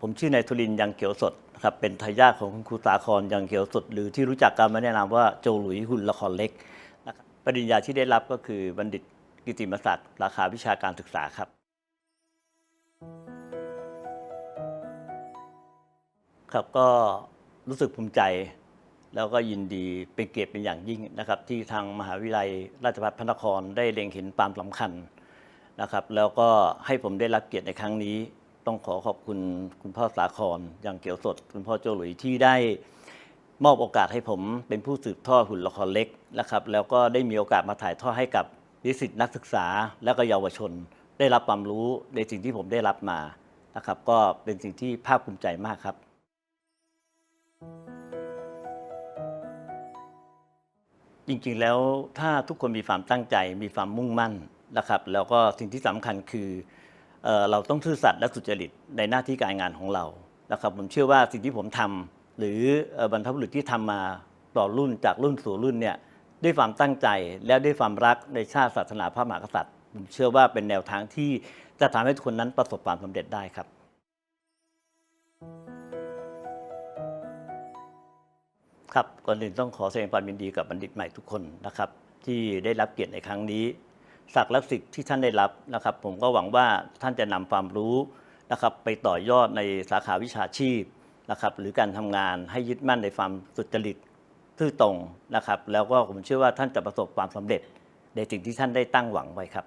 ผมชื่อนายทุลินยังเขียวสดนะครับเป็นทายาทของคุณครูสาครยังเขียวสด หรือที่รู้จักกันมาแนะนามว่าโจหลุยหุ่นละครเล็กนะครับปริญญาที่ได้รับก็คือบัณฑิตกิติมศักดิ์ราคาวิชาการศึกษาครับ ครับก็รู้สึกภูมิใจ แล้วก็ยินดีเป็นเกียรติเป็นอย่างยิ่งนะครับ ที่ทางมหาวิทยาลัยราชภัฏพระนครได้เล็งเห็นความสำคัญนะครับ แล้วก็ให้ผมได้รับเกียรติในครั้งนี้ ต้องขอขอบคุณคุณพ่อสาครอย่างเกี่ยวสด คุณพ่อโจหลุยที่ได้มอบโอกาสให้ผมเป็นผู้สืบทอดหุ่นละครเล็กนะครับ แล้วก็ได้มีโอกาสมาถ่ายทอดให้กับนิสิตนักศึกษาและก็เยาวชน ได้รับความรู้ในสิ่งที่ผมได้รับมานะครับ ก็เป็นสิ่งที่ภาคภูมิใจมากครับ จริงๆแล้วถ้าทุกคนมีความตั้งใจมีความมุ่งมั่นนะครับ แล้วก็สิ่งที่สำคัญคือ เเราต้องซื่อสัตย์และสุจริตในหน้าที่การงานของเรานะครับผมเชื่อว่าสิ่งที่ผมทำหรือบรรพบุรุษที่ทำมาต่อรุ่นจากรุ่นสู่รุ่นเนี่ยด้วยความตั้งใจและด้วยความรักในชาติศาสนาพระมหากษัตริย์ ผมเชื่อว่าเป็นแนวทางที่จะทำให้ทุกคนนั้นประสบความสำเร็จได้ครับ ครับก่อนอื่นต้องขอแสดงความยินดีกับบัณฑิตใหม่ทุกคนนะครับ ที่ได้รับเกียรติในครั้งนี้ ศักดิ์และสิทธิ์ที่ท่านได้รับนะครับ ผมก็หวังว่าท่านจะนำความรู้นะครับ ไปต่อยอดในสาขาวิชาชีพนะครับ หรือการทำงานให้ยึดมั่นในความสุจริตซื่อตรงนะครับ แล้วก็ผมเชื่อว่าท่านจะประสบความสำเร็จในสิ่งที่ท่านได้ตั้งหวังไว้ครับ